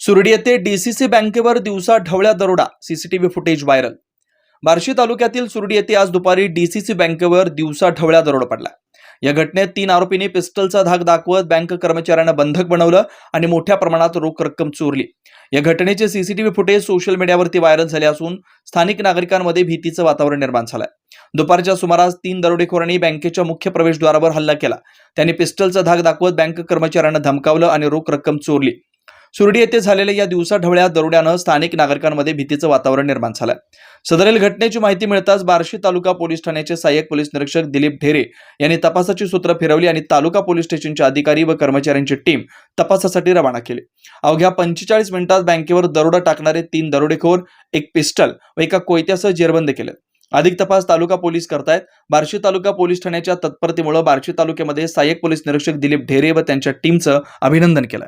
सुरडी येथे डीसीसी बँकेवर दिवसा ढवळ्या दरोडा सीसीटीव्ही फुटेज व्हायरल बार्शी तालुक्यातील सुरडी येथे आज दुपारी डीसीसी बँकेवर दिवसा ढवळ्या दरोडा पडला. या घटनेत तीन आरोपींनी पिस्टलचा धाक दाखवत बँक कर्मचाऱ्यांना बंधक बनवलं आणि मोठ्या प्रमाणात रोख रक्कम चोरली. या घटनेचे सीसीटीव्ही फुटेज सोशल मीडियावरती व्हायरल झाले असून स्थानिक नागरिकांमध्ये भीतीचं वातावरण निर्माण झालंय. दुपारच्या सुमारास तीन दरोडेखोरांनी बँकेच्या मुख्य प्रवेशद्वारावर हल्ला केला. त्यांनी पिस्टलचा धाक दाखवत बँक कर्मचाऱ्यांना धमकावलं आणि रोख रक्कम चोरली. सुरडी येथे झालेल्या या दिवसा ढवळ्या दरोड्यानं स्थानिक नागरिकांमध्ये भीतीचं वातावरण निर्माण झालंय. सदरील घटनेची माहिती मिळताच बार्शी तालुका पोलीस ठाण्याचे सहाय्यक पोलीस निरीक्षक दिलीप ढेरे यांनी तपासाची सूत्र फिरवली आणि तालुका पोलीस स्टेशनचे अधिकारी व कर्मचाऱ्यांची टीम तपासासाठी रवाना केली. अवघ्या पंचेचाळीस मिनिटात बँकेवर दरोडा टाकणारे तीन दरोडेखोर एक पिस्टल व एका कोयत्यासह जेरबंद केले. अधिक तपास तालुका पोलीस करतायत. बार्शी तालुका पोलीस ठाण्याच्या तत्परतेमुळे बार्शी तालुक्यामध्ये सहाय्यक पोलीस निरीक्षक दिलीप ढेरे व त्यांच्या टीमचं अभिनंदन केलं